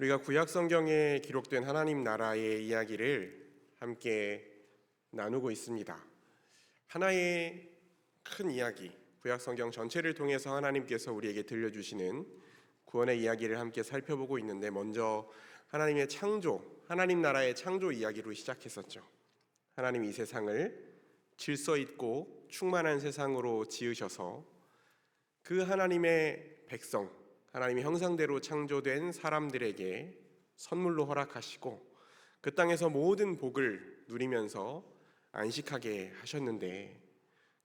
우리가 구약 성경에 기록된 하나님 나라의 이야기를 함께 나누고 있습니다. 하나의 큰 이야기, 구약 성경 전체를 통해서 하나님께서 우리에게 들려주시는 구원의 이야기를 함께 살펴보고 있는데 먼저 하나님의 창조, 하나님 나라의 창조 이야기로 시작했었죠. 하나님 이 세상을 질서 있고 충만한 세상으로 지으셔서 그 하나님의 백성, 하나님의 형상대로 창조된 사람들에게 선물로 허락하시고 그 땅에서 모든 복을 누리면서 안식하게 하셨는데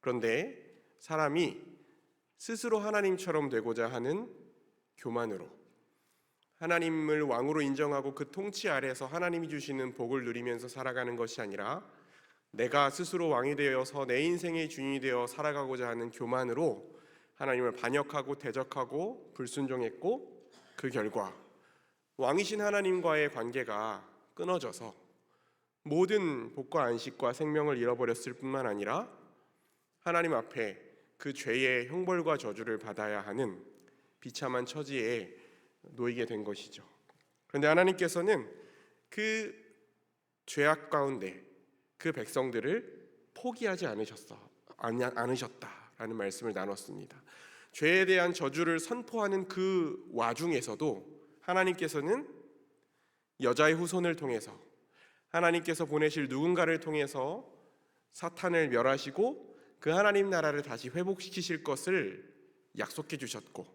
그런데 사람이 스스로 하나님처럼 되고자 하는 교만으로 하나님을 왕으로 인정하고 그 통치 아래에서 하나님이 주시는 복을 누리면서 살아가는 것이 아니라 내가 스스로 왕이 되어서 내 인생의 주인이 되어 살아가고자 하는 교만으로 하나님을 반역하고 대적하고 불순종했고 그 결과 왕이신 하나님과의 관계가 끊어져서 모든 복과 안식과 생명을 잃어버렸을 뿐만 아니라 하나님 앞에 그 죄의 형벌과 저주를 받아야 하는 비참한 처지에 놓이게 된 것이죠. 그런데 하나님께서는 그 죄악 가운데 그 백성들을 포기하지 않으셨어 않으셨다 라는 말씀을 나눴습니다. 죄에 대한 저주를 선포하는 그 와중에서도 하나님께서는 여자의 후손을 통해서 하나님께서 보내실 누군가를 통해서 사탄을 멸하시고 그 하나님 나라를 다시 회복시키실 것을 약속해 주셨고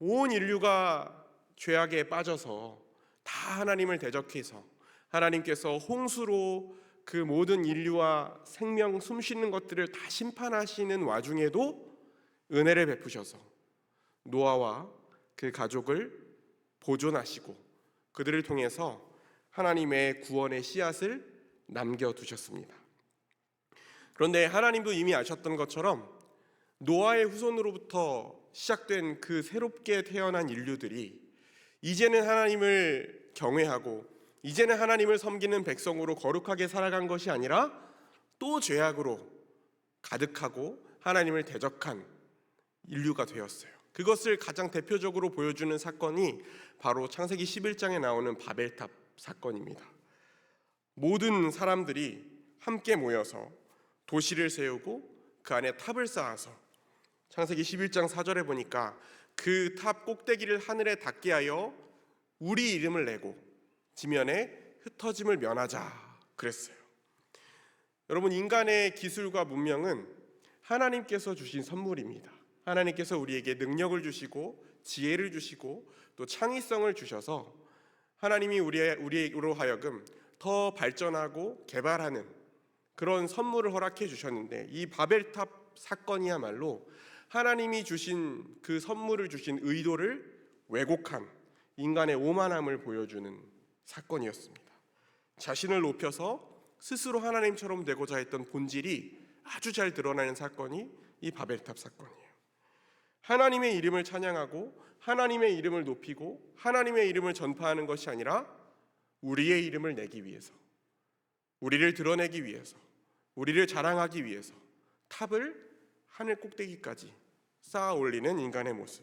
온 인류가 죄악에 빠져서 다 하나님을 대적해서 하나님께서 홍수로 그 모든 인류와 생명 숨쉬는 것들을 다 심판하시는 와중에도 은혜를 베푸셔서 노아와 그 가족을 보존하시고 그들을 통해서 하나님의 구원의 씨앗을 남겨 두셨습니다. 그런데 하나님도 이미 아셨던 것처럼 노아의 후손으로부터 시작된 그 새롭게 태어난 인류들이 이제는 하나님을 경외하고 이제는 하나님을 섬기는 백성으로 거룩하게 살아간 것이 아니라 또 죄악으로 가득하고 하나님을 대적한 인류가 되었어요. 그것을 가장 대표적으로 보여주는 사건이 바로 창세기 11장에 나오는 바벨탑 사건입니다. 모든 사람들이 함께 모여서 도시를 세우고 그 안에 탑을 쌓아서 창세기 11장 4절에 보니까 그 탑 꼭대기를 하늘에 닿게 하여 우리 이름을 내고 지면에 흩어짐을 면하자 그랬어요. 여러분 인간의 기술과 문명은 하나님께서 주신 선물입니다. 하나님께서 우리에게 능력을 주시고 지혜를 주시고 또 창의성을 주셔서 하나님이 우리의 우리로 하여금 더 발전하고 개발하는 그런 선물을 허락해 주셨는데 이 바벨탑 사건이야말로 하나님이 주신 그 선물을 주신 의도를 왜곡한 인간의 오만함을 보여주는 사건이었습니다. 자신을 높여서 스스로 하나님처럼 되고자 했던 본질이 아주 잘 드러나는 사건이 이 바벨탑 사건이에요. 하나님의 이름을 찬양하고 하나님의 이름을 높이고 하나님의 이름을 전파하는 것이 아니라 우리의 이름을 내기 위해서 우리를 드러내기 위해서 우리를 자랑하기 위해서 탑을 하늘 꼭대기까지 쌓아 올리는 인간의 모습.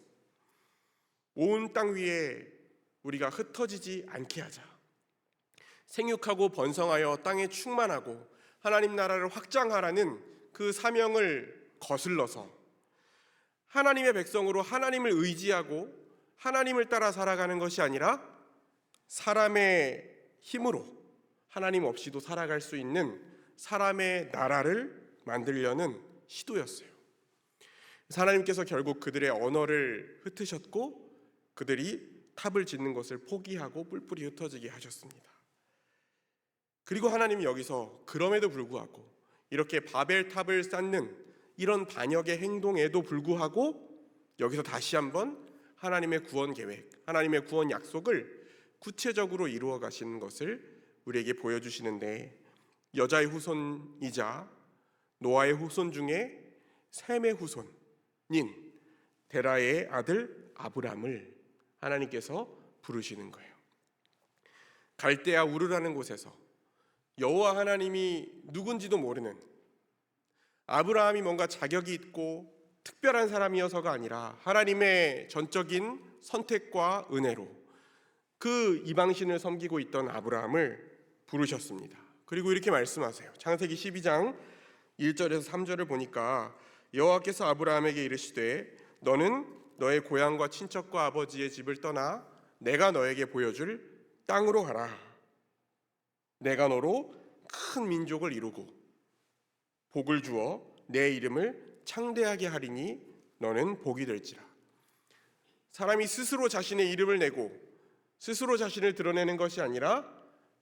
온 땅 위에 우리가 흩어지지 않게 하자. 생육하고 번성하여 땅에 충만하고 하나님 나라를 확장하라는 그 사명을 거슬러서 하나님의 백성으로 하나님을 의지하고 하나님을 따라 살아가는 것이 아니라 사람의 힘으로 하나님 없이도 살아갈 수 있는 사람의 나라를 만들려는 시도였어요. 하나님께서 결국 그들의 언어를 흩으셨고 그들이 탑을 짓는 것을 포기하고 뿔뿔이 흩어지게 하셨습니다. 그리고 하나님이 여기서 그럼에도 불구하고 이렇게 바벨 탑을 쌓는 이런 반역의 행동에도 불구하고 여기서 다시 한번 하나님의 구원 계획, 하나님의 구원 약속을 구체적으로 이루어 가시는 것을 우리에게 보여주시는데 여자의 후손이자 노아의 후손 중에 셈의 후손인 데라의 아들 아브람을 하나님께서 부르시는 거예요. 갈대아 우르라는 곳에서 여호와 하나님이 누군지도 모르는 아브라함이 뭔가 자격이 있고 특별한 사람이어서가 아니라 하나님의 전적인 선택과 은혜로 그 이방신을 섬기고 있던 아브라함을 부르셨습니다. 그리고 이렇게 말씀하세요. 창세기 12장 1절에서 3절을 보니까 여호와께서 아브라함에게 이르시되 너는 너의 고향과 친척과 아버지의 집을 떠나 내가 너에게 보여줄 땅으로 가라. 내가 너로 큰 민족을 이루고 복을 주어 내 이름을 창대하게 하리니 너는 복이 될지라. 사람이 스스로 자신의 이름을 내고 스스로 자신을 드러내는 것이 아니라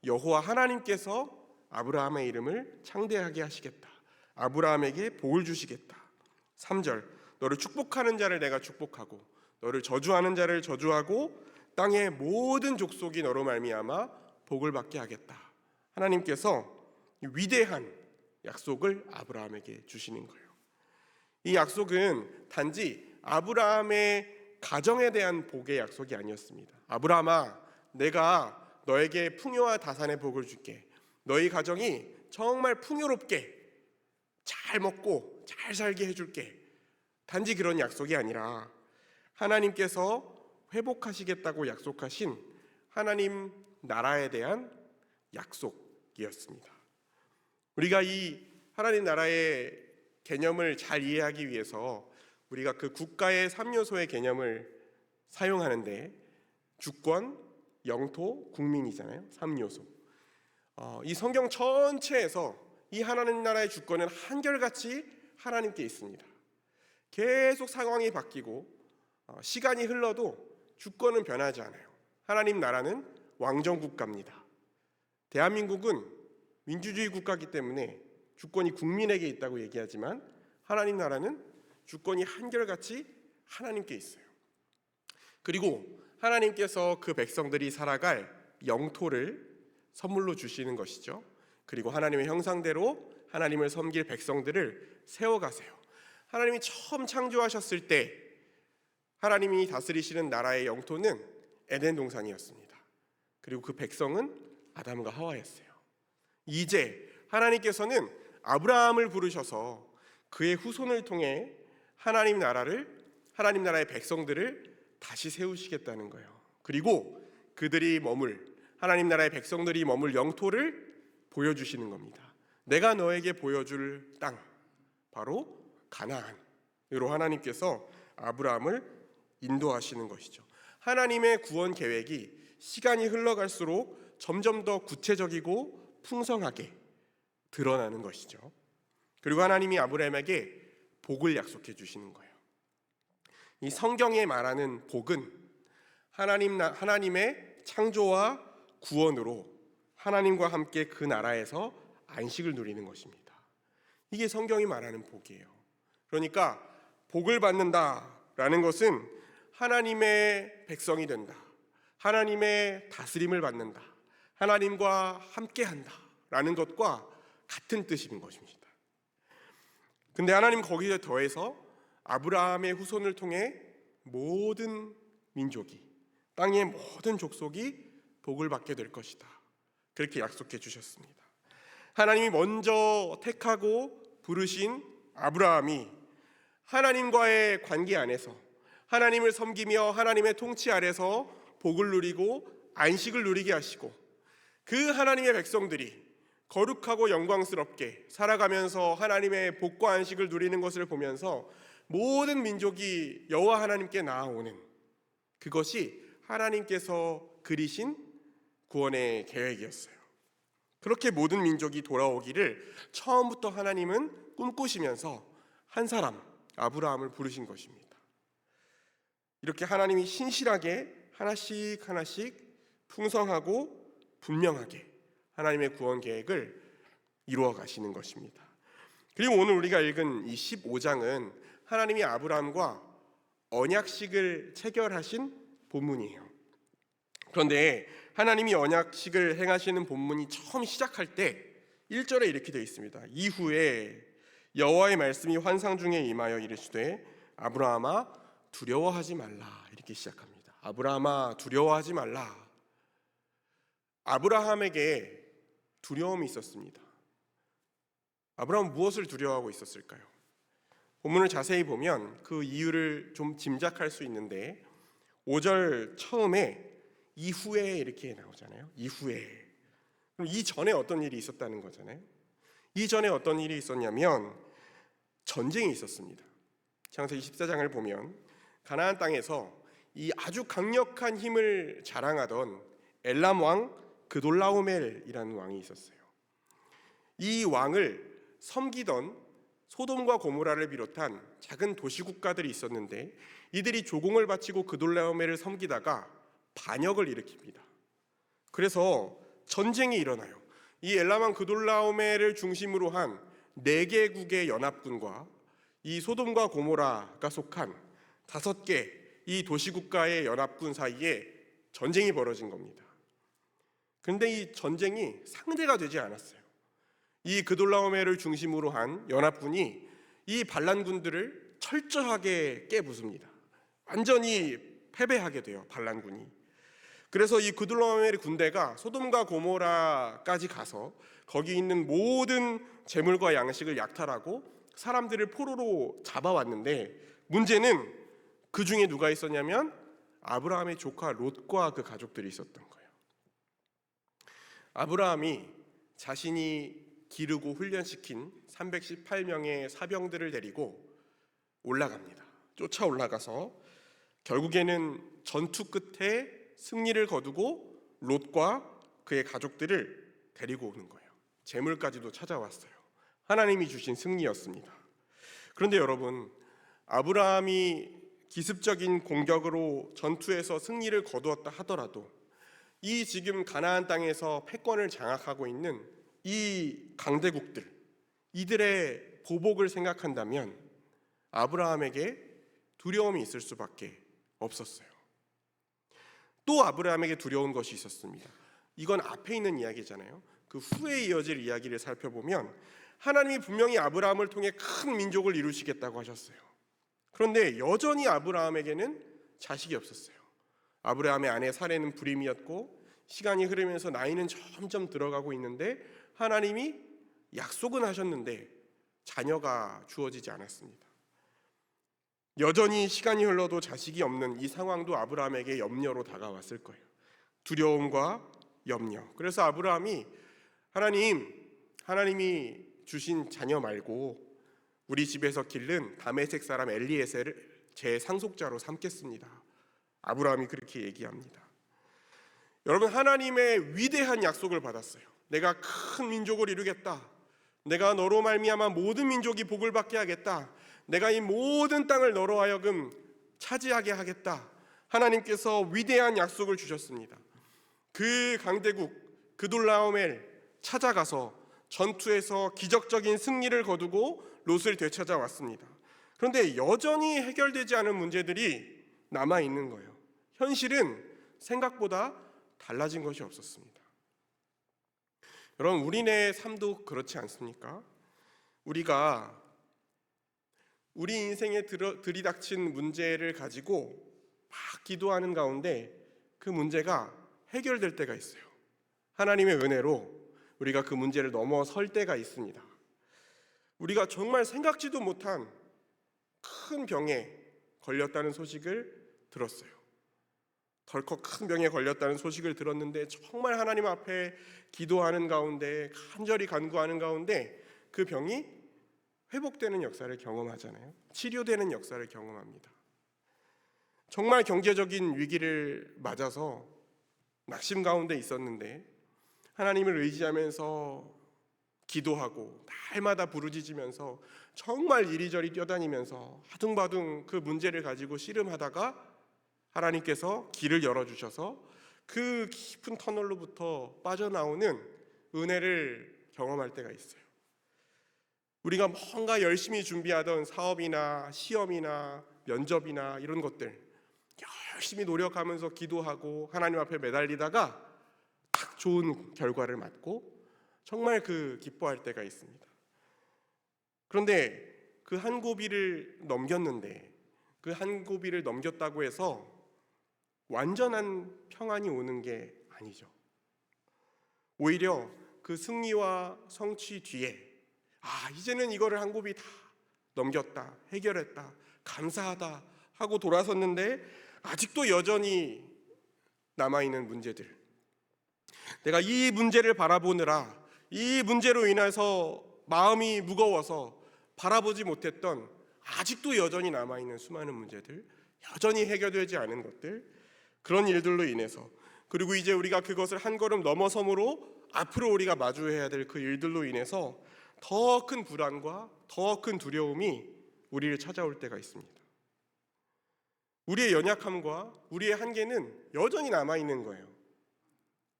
여호와 하나님께서 아브라함의 이름을 창대하게 하시겠다. 아브라함에게 복을 주시겠다. 3절 너를 축복하는 자를 내가 축복하고 너를 저주하는 자를 저주하고 땅의 모든 족속이 너로 말미암아 복을 받게 하겠다. 하나님께서 위대한 약속을 아브라함에게 주시는 거예요. 이 약속은 단지 아브라함의 가정에 대한 복의 약속이 아니었습니다. 아브라함아, 내가 너에게 풍요와 다산의 복을 줄게. 너희 가정이 정말 풍요롭게 잘 먹고 잘 살게 해줄게. 단지 그런 약속이 아니라 하나님께서 회복하시겠다고 약속하신 하나님 나라에 대한 약속 이었습니다. 우리가 이 하나님 나라의 개념을 잘 이해하기 위해서 우리가 그 국가의 3요소의 개념을 사용하는데 주권, 영토, 국민이잖아요. 3요소. 어, 이 성경 전체에서 이 하나님 나라의 주권은 한결같이 하나님께 있습니다. 계속 상황이 바뀌고 어, 시간이 흘러도 주권은 변하지 않아요. 하나님 나라는 왕정 국가입니다. 대한민국은 민주주의 국가이기 때문에 주권이 국민에게 있다고 얘기하지만 하나님 나라는 주권이 한결같이 하나님께 있어요. 그리고 하나님께서 그 백성들이 살아갈 영토를 선물로 주시는 것이죠. 그리고 하나님의 형상대로 하나님을 섬길 백성들을 세워가세요. 하나님이 처음 창조하셨을 때 하나님이 다스리시는 나라의 영토는 에덴 동산이었습니다. 그리고 그 백성은 아담과 하와였어요. 이제 하나님께서는 아브라함을 부르셔서 그의 후손을 통해 하나님 나라를 하나님 나라의 백성들을 다시 세우시겠다는 거예요. 그리고 그들이 머물 하나님 나라의 백성들이 머물 영토를 보여주시는 겁니다. 내가 너에게 보여줄 땅 바로 가나안으로 하나님께서 아브라함을 인도하시는 것이죠. 하나님의 구원 계획이 시간이 흘러갈수록 점점 더 구체적이고 풍성하게 드러나는 것이죠. 그리고 하나님이 아브라함에게 복을 약속해 주시는 거예요. 이 성경에 말하는 복은 하나님 하나님의 창조와 구원으로 하나님과 함께 그 나라에서 안식을 누리는 것입니다. 이게 성경이 말하는 복이에요. 그러니까 복을 받는다라는 것은 하나님의 백성이 된다. 하나님의 다스림을 받는다. 하나님과 함께 한다 라는 것과 같은 뜻인 것입니다. 근데 하나님 거기에 더해서 아브라함의 후손을 통해 모든 민족이 땅의 모든 족속이 복을 받게 될 것이다. 그렇게 약속해 주셨습니다. 하나님이 먼저 택하고 부르신 아브라함이 하나님과의 관계 안에서 하나님을 섬기며 하나님의 통치 아래서 복을 누리고 안식을 누리게 하시고 그 하나님의 백성들이 거룩하고 영광스럽게 살아가면서 하나님의 복과 안식을 누리는 것을 보면서 모든 민족이 여호와 하나님께 나아오는 그것이 하나님께서 그리신 구원의 계획이었어요. 그렇게 모든 민족이 돌아오기를 처음부터 하나님은 꿈꾸시면서 한 사람 아브라함을 부르신 것입니다. 이렇게 하나님이 신실하게 하나씩 하나씩 풍성하고 분명하게 하나님의 구원 계획을 이루어 가시는 것입니다. 그리고 오늘 우리가 읽은 이 15장은 하나님이 아브라함과 언약식을 체결하신 본문이에요. 그런데 하나님이 언약식을 행하시는 본문이 처음 시작할 때 1절에 이렇게 되어 있습니다. 이후에 여호와의 말씀이 환상 중에 임하여 이르시되 아브라함아 두려워하지 말라 이렇게 시작합니다. 아브라함아 두려워하지 말라. 아브라함에게 두려움이 있었습니다. 아브라함 무엇을 두려워하고 있었을까요? 본문을 자세히 보면 그 이유를 좀 짐작할 수 있는데 5절 처음에 이후에 이렇게 나오잖아요. 이후에. 그럼 이 전에 어떤 일이 있었다는 거잖아요. 이 전에 어떤 일이 있었냐면 전쟁이 있었습니다. 창세기 14장을 보면 가나안 땅에서 이 아주 강력한 힘을 자랑하던 엘람 왕 그돌라오멜이라는 왕이 있었어요. 이 왕을 섬기던 소돔과 고모라를 비롯한 작은 도시 국가들이 있었는데 이들이 조공을 바치고 그돌라오멜을 섬기다가 반역을 일으킵니다. 그래서 전쟁이 일어나요. 이 엘라만 그돌라오멜을 중심으로 한 네 개국의 연합군과 이 소돔과 고모라가 속한 다섯 개 이 도시국가의 연합군 사이에 전쟁이 벌어진 겁니다. 그런데 이 전쟁이 상대가 되지 않았어요. 이 그돌라오멜을 중심으로 한 연합군이 이 반란군들을 철저하게 깨부숩니다. 완전히 패배하게 돼요. 반란군이. 그래서 이 그돌라오멜의 군대가 소돔과 고모라까지 가서 거기 있는 모든 재물과 양식을 약탈하고 사람들을 포로로 잡아왔는데 문제는 그 중에 누가 있었냐면 아브라함의 조카 롯과 그 가족들이 있었던 거예요. 아브라함이 자신이 기르고 훈련시킨 318명의 사병들을 데리고 올라갑니다. 쫓아 올라가서 결국에는 전투 끝에 승리를 거두고 롯과 그의 가족들을 데리고 오는 거예요. 재물까지도 찾아왔어요. 하나님이 주신 승리였습니다. 그런데 여러분, 아브라함이 기습적인 공격으로 전투에서 승리를 거두었다 하더라도 이 지금 가나안 땅에서 패권을 장악하고 있는 이 강대국들 이들의 보복을 생각한다면 아브라함에게 두려움이 있을 수밖에 없었어요. 또 아브라함에게 두려운 것이 있었습니다. 이건 앞에 있는 이야기잖아요. 그 후에 이어질 이야기를 살펴보면 하나님이 분명히 아브라함을 통해 큰 민족을 이루시겠다고 하셨어요. 그런데 여전히 아브라함에게는 자식이 없었어요. 아브라함의 아내 사례는 불임이었고 시간이 흐르면서 나이는 점점 들어가고 있는데 하나님이 약속은 하셨는데 자녀가 주어지지 않았습니다. 여전히 시간이 흘러도 자식이 없는 이 상황도 아브라함에게 염려로 다가왔을 거예요. 두려움과 염려. 그래서 아브라함이 하나님, 하나님이 주신 자녀 말고 우리 집에서 기른 다메섹 사람 엘리에셀을 제 상속자로 삼겠습니다. 아브라함이 그렇게 얘기합니다. 여러분 하나님의 위대한 약속을 받았어요. 내가 큰 민족을 이루겠다. 내가 너로 말미암아 모든 민족이 복을 받게 하겠다. 내가 이 모든 땅을 너로 하여금 차지하게 하겠다. 하나님께서 위대한 약속을 주셨습니다. 그 강대국 그돌라오멜 찾아가서 전투에서 기적적인 승리를 거두고 롯을 되찾아왔습니다. 그런데 여전히 해결되지 않은 문제들이 남아 있는 거예요. 현실은 생각보다 달라진 것이 없었습니다. 여러분 우리네 삶도 그렇지 않습니까? 우리가 우리 인생에 들이닥친 문제를 가지고 막 기도하는 가운데 그 문제가 해결될 때가 있어요. 하나님의 은혜로 우리가 그 문제를 넘어설 때가 있습니다. 우리가 정말 생각지도 못한 큰 병에 걸렸다는 소식을 들었어요. 덜컥 큰 병에 걸렸다는 소식을 들었는데 정말 하나님 앞에 기도하는 가운데 간절히 간구하는 가운데 그 병이 회복되는 역사를 경험하잖아요. 치료되는 역사를 경험합니다. 정말 경제적인 위기를 맞아서 낙심 가운데 있었는데 하나님을 의지하면서 기도하고 날마다 부르짖으면서 정말 이리저리 뛰어다니면서 하둥바둥 그 문제를 가지고 씨름하다가 하나님께서 길을 열어 주셔서 그 깊은 터널로부터 빠져나오는 은혜를 경험할 때가 있어요. 우리가 뭔가 열심히 준비하던 사업이나 시험이나 면접이나 이런 것들 열심히 노력하면서 기도하고 하나님 앞에 매달리다가 딱 좋은 결과를 맞고 정말 그 기뻐할 때가 있습니다. 그런데 그 한 고비를 넘겼는데 그 한 고비를 넘겼다고 해서 완전한 평안이 오는 게 아니죠. 오히려 그 승리와 성취 뒤에 아 이제는 이거를 한 고비 다 넘겼다 해결했다 감사하다 하고 돌아섰는데 아직도 여전히 남아 있는 문제들. 내가 이 문제를 바라보느라 이 문제로 인해서 마음이 무거워서 바라보지 못했던 아직도 여전히 남아 있는 수많은 문제들, 여전히 해결되지 않은 것들, 그런 일들로 인해서 그리고 이제 우리가 그것을 한 걸음 넘어섬으로 앞으로 우리가 마주해야 될 그 일들로 인해서 더 큰 불안과 더 큰 두려움이 우리를 찾아올 때가 있습니다. 우리의 연약함과 우리의 한계는 여전히 남아 있는 거예요.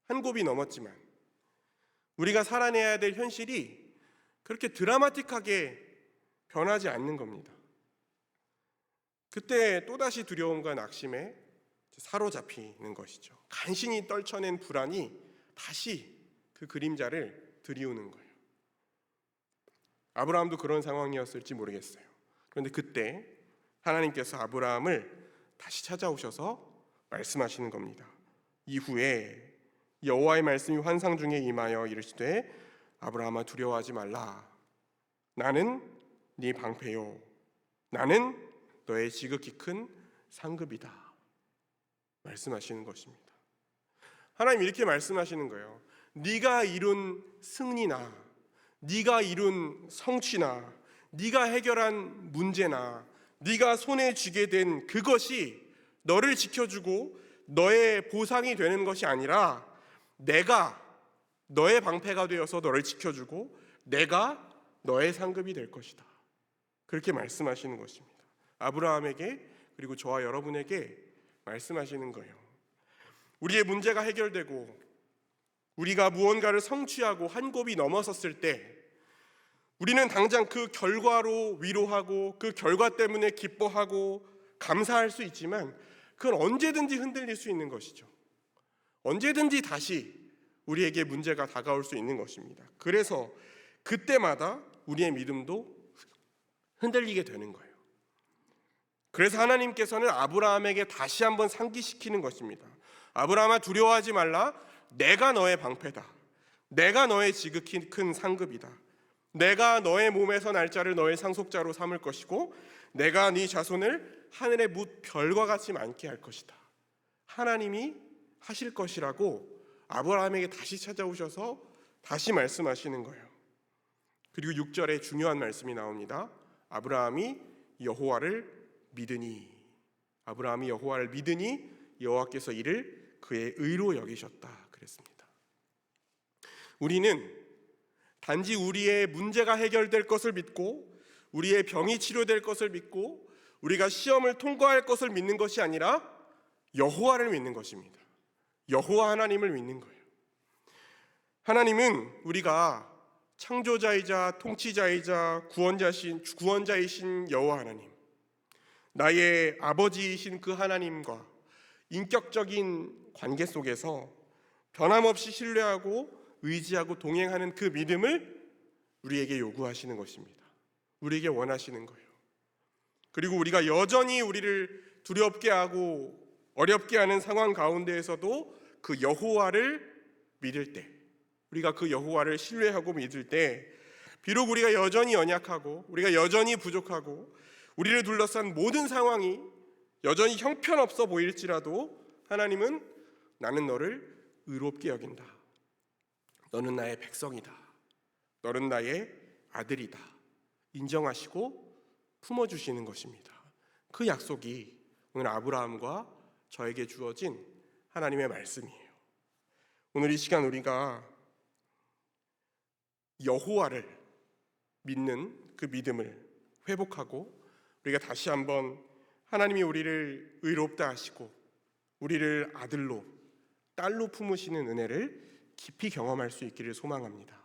한 곱이 넘었지만 우리가 살아내야 될 현실이 그렇게 드라마틱하게 변하지 않는 겁니다. 그때 또다시 두려움과 낙심에 사로잡히는 것이죠. 간신히 떨쳐낸 불안이 다시 그 그림자를 들이우는 거예요. 아브라함도 그런 상황이었을지 모르겠어요. 그런데 그때 하나님께서 아브라함을 다시 찾아오셔서 말씀하시는 겁니다. 이후에 여호와의 말씀이 환상 중에 임하여 이르시되 아브라함아 두려워하지 말라. 나는 네 방패요. 나는 너의 지극히 큰 상급이다. 말씀하시는 것입니다. 하나님 이렇게 말씀하시는 거예요. 네가 이룬 승리나 네가 이룬 성취나 네가 해결한 문제나 네가 손에 쥐게 된 그것이 너를 지켜주고 너의 보상이 되는 것이 아니라 내가 너의 방패가 되어서 너를 지켜주고 내가 너의 상급이 될 것이다. 그렇게 말씀하시는 것입니다. 아브라함에게 그리고 저와 여러분에게 말씀하시는 거예요. 우리의 문제가 해결되고 우리가 무언가를 성취하고 한 곱이 넘어섰을 때 우리는 당장 그 결과로 위로하고 그 결과 때문에 기뻐하고 감사할 수 있지만 그건 언제든지 흔들릴 수 있는 것이죠. 언제든지 다시 우리에게 문제가 다가올 수 있는 것입니다. 그래서 그때마다 우리의 믿음도 흔들리게 되는 거예요. 그래서 하나님께서는 아브라함에게 다시 한번 상기시키는 것입니다. 아브라함아 두려워하지 말라. 내가 너의 방패다. 내가 너의 지극히 큰 상급이다. 내가 너의 몸에서 날짜를 너의 상속자로 삼을 것이고 내가 네 자손을 하늘의 뭇 별과 같이 많게 할 것이다. 하나님이 하실 것이라고 아브라함에게 다시 찾아오셔서 다시 말씀하시는 거예요. 그리고 6절에 중요한 말씀이 나옵니다. 아브라함이 여호와를 믿으니 아브라함이 여호와를 믿으니 여호와께서 이를 그의 의로 여기셨다 그랬습니다. 우리는 단지 우리의 문제가 해결될 것을 믿고 우리의 병이 치료될 것을 믿고 우리가 시험을 통과할 것을 믿는 것이 아니라 여호와를 믿는 것입니다. 여호와 하나님을 믿는 거예요. 하나님은 우리가 창조자이자 통치자이자 구원자신 구원자이신 여호와 하나님, 나의 아버지이신 그 하나님과 인격적인 관계 속에서 변함없이 신뢰하고 의지하고 동행하는 그 믿음을 우리에게 요구하시는 것입니다. 우리에게 원하시는 거예요. 그리고 우리가 여전히 우리를 두렵게 하고 어렵게 하는 상황 가운데에서도 그 여호와를 믿을 때 우리가 그 여호와를 신뢰하고 믿을 때 비록 우리가 여전히 연약하고 우리가 여전히 부족하고 우리를 둘러싼 모든 상황이 여전히 형편없어 보일지라도 하나님은 나는 너를 의롭게 여긴다. 너는 나의 백성이다. 너는 나의 아들이다. 인정하시고 품어주시는 것입니다. 그 약속이 오늘 아브라함과 저에게 주어진 하나님의 말씀이에요. 오늘 이 시간 우리가 여호와를 믿는 그 믿음을 회복하고 우리가 다시 한번 하나님이 우리를 의롭다 하시고 우리를 아들로 딸로 품으시는 은혜를 깊이 경험할 수 있기를 소망합니다.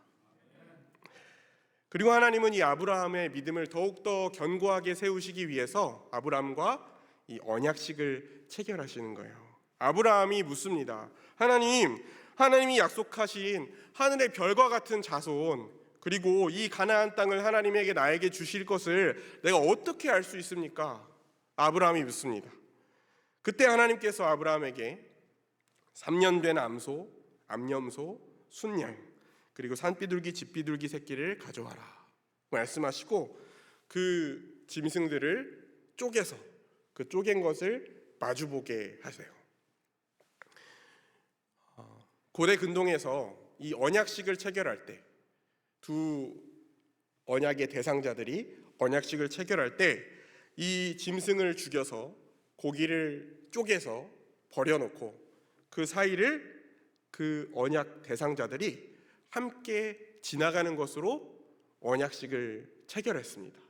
그리고 하나님은 이 아브라함의 믿음을 더욱더 견고하게 세우시기 위해서 아브라함과 이 언약식을 체결하시는 거예요. 아브라함이 묻습니다. 하나님, 하나님이 약속하신 하늘의 별과 같은 자손 그리고 이 가나안 땅을 하나님에게 나에게 주실 것을 내가 어떻게 알 수 있습니까? 아브라함이 묻습니다. 그때 하나님께서 아브라함에게 3년 된 암소, 암염소, 순양 그리고 산비둘기, 집비둘기 새끼를 가져와라 말씀하시고 그 짐승들을 쪼개서 그 쪼갠 것을 마주보게 하세요. 고대 근동에서 이 언약식을 체결할 때 두 언약의 대상자들이 언약식을 체결할 때 이 짐승을 죽여서 고기를 쪼개서 버려놓고 그 사이를 그 언약 대상자들이 함께 지나가는 것으로 언약식을 체결했습니다.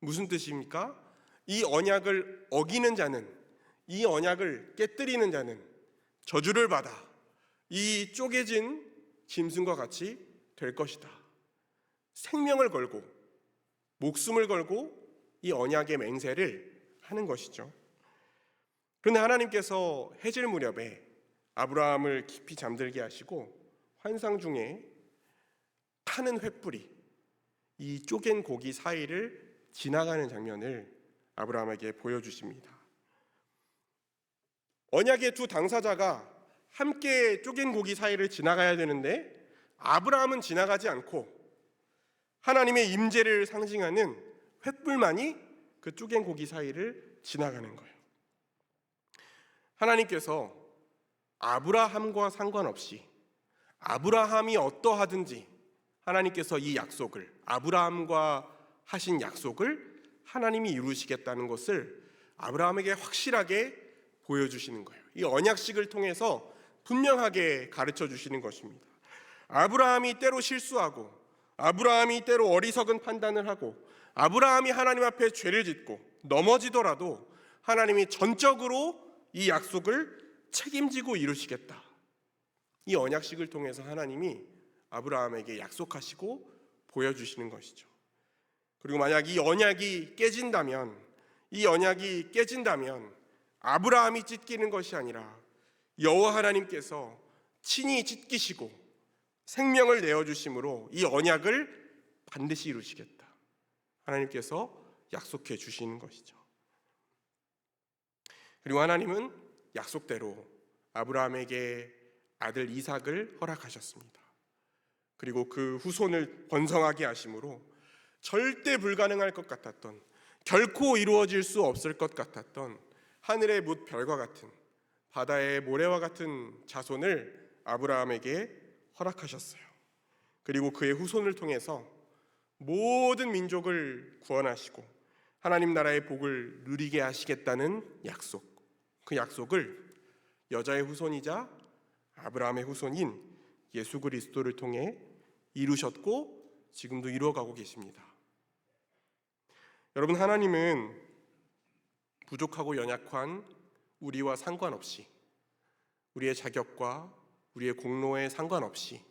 무슨 뜻입니까? 이 언약을 어기는 자는 이 언약을 깨뜨리는 자는 저주를 받아 이 쪼개진 짐승과 같이 될 것이다. 생명을 걸고 목숨을 걸고 이 언약의 맹세를 하는 것이죠. 그런데 하나님께서 해질 무렵에 아브라함을 깊이 잠들게 하시고 환상 중에 타는 횃불이 이 쪼갠 고기 사이를 지나가는 장면을 아브라함에게 보여주십니다. 언약의 두 당사자가 함께 쪼갠 고기 사이를 지나가야 되는데 아브라함은 지나가지 않고 하나님의 임재를 상징하는 횃불만이 그 쪼갠 고기 사이를 지나가는 거예요. 하나님께서 아브라함과 상관없이 아브라함이 어떠하든지 하나님께서 이 약속을 아브라함과 하신 약속을 하나님이 이루시겠다는 것을 아브라함에게 확실하게 보여주시는 거예요. 이 언약식을 통해서 분명하게 가르쳐 주시는 것입니다. 아브라함이 때로 실수하고 아브라함이 때로 어리석은 판단을 하고 아브라함이 하나님 앞에 죄를 짓고 넘어지더라도 하나님이 전적으로 이 약속을 책임지고 이루시겠다. 이 언약식을 통해서 하나님이 아브라함에게 약속하시고 보여주시는 것이죠. 그리고 만약 이 언약이 깨진다면 이 언약이 깨진다면 아브라함이 찢기는 것이 아니라 여호와 하나님께서 친히 찢기시고 생명을 내어 주심으로 이 언약을 반드시 이루시겠다. 하나님께서 약속해 주시는 것이죠. 그리고 하나님은 약속대로 아브라함에게 아들 이삭을 허락하셨습니다. 그리고 그 후손을 번성하게 하심으로 절대 불가능할 것 같았던 결코 이루어질 수 없을 것 같았던 하늘의 뭇 별과 같은 바다의 모래와 같은 자손을 아브라함에게 허락하셨어요. 그리고 그의 후손을 통해서 모든 민족을 구원하시고 하나님 나라의 복을 누리게 하시겠다는 약속. 그 약속을 여자의 후손이자 아브라함의 후손인 예수 그리스도를 통해 이루셨고 지금도 이루어가고 계십니다. 여러분 하나님은 부족하고 연약한 우리와 상관없이 우리의 자격과 우리의 공로에 상관없이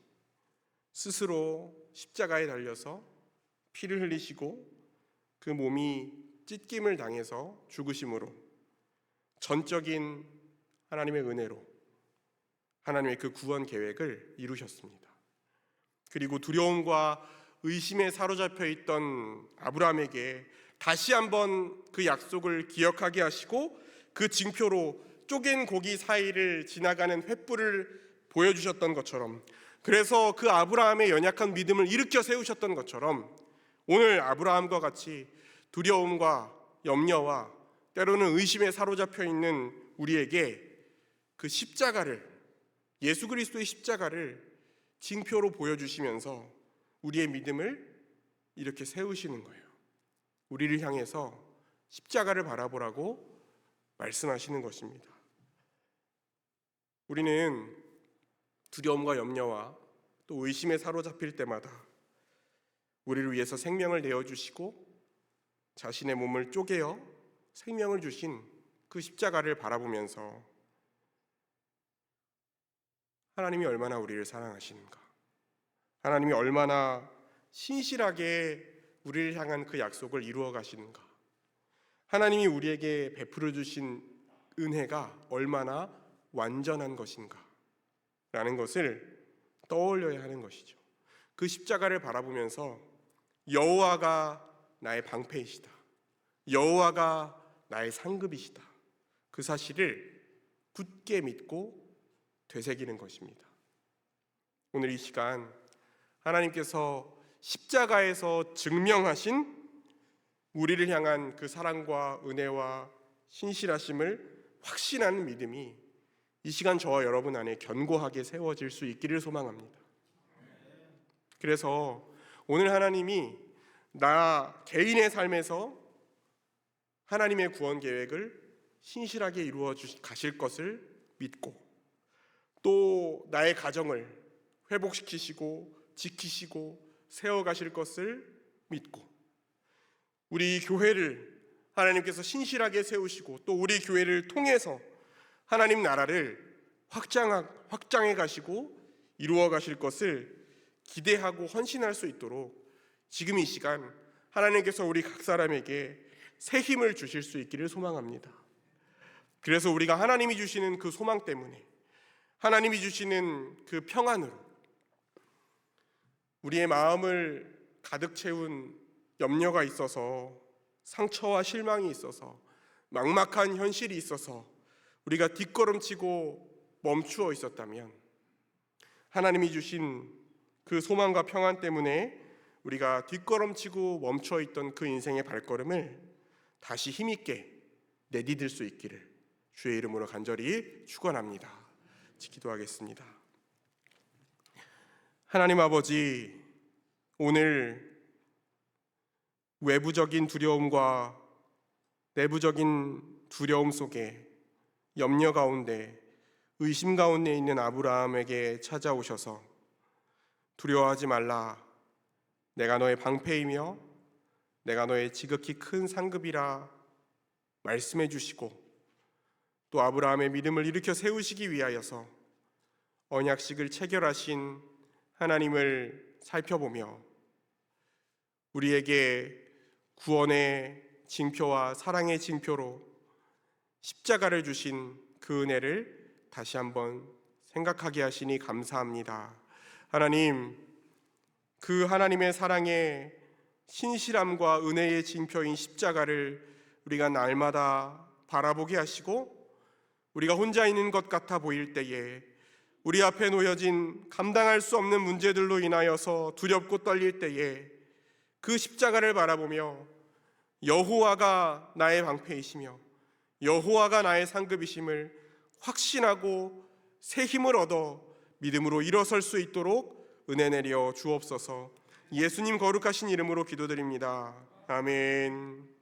스스로 십자가에 달려서 피를 흘리시고 그 몸이 찢김을 당해서 죽으심으로 전적인 하나님의 은혜로 하나님의 그 구원 계획을 이루셨습니다. 그리고 두려움과 의심에 사로잡혀 있던 아브라함에게 다시 한번 그 약속을 기억하게 하시고 그 징표로 쪼갠 고기 사이를 지나가는 횃불을 보여주셨던 것처럼 그래서 그 아브라함의 연약한 믿음을 일으켜 세우셨던 것처럼 오늘 아브라함과 같이 두려움과 염려와 때로는 의심에 사로잡혀 있는 우리에게 그 십자가를 예수 그리스도의 십자가를 징표로 보여주시면서 우리의 믿음을 이렇게 세우시는 거예요. 우리를 향해서 십자가를 바라보라고 말씀하시는 것입니다. 우리는 두려움과 염려와 또 의심에 사로잡힐 때마다 우리를 위해서 생명을 내어 주시고 자신의 몸을 쪼개어 생명을 주신 그 십자가를 바라보면서 하나님이 얼마나 우리를 사랑하시는가? 하나님이 얼마나 신실하게 우리를 향한 그 약속을 이루어 가시는가? 하나님이 우리에게 베풀어 주신 은혜가 얼마나 완전한 것인가? 라는 것을 떠올려야 하는 것이죠. 그 십자가를 바라보면서 여호와가 나의 방패이시다. 여호와가 나의 상급이시다. 그 사실을 굳게 믿고 되새기는 것입니다. 오늘 이 시간 하나님께서 십자가에서 증명하신 우리를 향한 그 사랑과 은혜와 신실하심을 확신하는 믿음이 이 시간 저와 여러분 안에 견고하게 세워질 수 있기를 소망합니다. 그래서 오늘 하나님이 나 개인의 삶에서 하나님의 구원 계획을 신실하게 이루어 주 가실 것을 믿고 또 나의 가정을 회복시키시고 지키시고 세워 가실 것을 믿고 우리 교회를 하나님께서 신실하게 세우시고 또 우리 교회를 통해서 하나님 나라를 확장 확장해 가시고 이루어 가실 것을 기대하고 헌신할 수 있도록 지금 이 시간 하나님께서 우리 각 사람에게 새 힘을 주실 수 있기를 소망합니다. 그래서 우리가 하나님이 주시는 그 소망 때문에 하나님이 주시는 그 평안으로 우리의 마음을 가득 채운 염려가 있어서 상처와 실망이 있어서 막막한 현실이 있어서 우리가 뒷걸음치고 멈추어 있었다면 하나님이 주신 그 소망과 평안 때문에 우리가 뒷걸음치고 멈춰 있던 그 인생의 발걸음을 다시 힘있게 내디딜 수 있기를 주의 이름으로 간절히 축원합니다. 기도하겠습니다. 하나님 아버지 오늘 외부적인 두려움과 내부적인 두려움 속에 염려 가운데 의심 가운데 있는 아브라함에게 찾아오셔서 두려워하지 말라. 내가 너의 방패이며 내가 너의 지극히 큰 상급이라 말씀해 주시고 또 아브라함의 믿음을 일으켜 세우시기 위하여서 언약식을 체결하신 하나님을 살펴보며 우리에게 구원의 징표와 사랑의 징표로 십자가를 주신 그 은혜를 다시 한번 생각하게 하시니 감사합니다. 하나님, 그 하나님의 사랑의 신실함과 은혜의 징표인 십자가를 우리가 날마다 바라보게 하시고 우리가 혼자 있는 것 같아 보일 때에 우리 앞에 놓여진 감당할 수 없는 문제들로 인하여서 두렵고 떨릴 때에 그 십자가를 바라보며 여호와가 나의 방패이시며 여호와가 나의 상급이심을 확신하고 새 힘을 얻어 믿음으로 일어설 수 있도록 은혜 내려 주옵소서. 예수님 거룩하신 이름으로 기도드립니다. 아멘.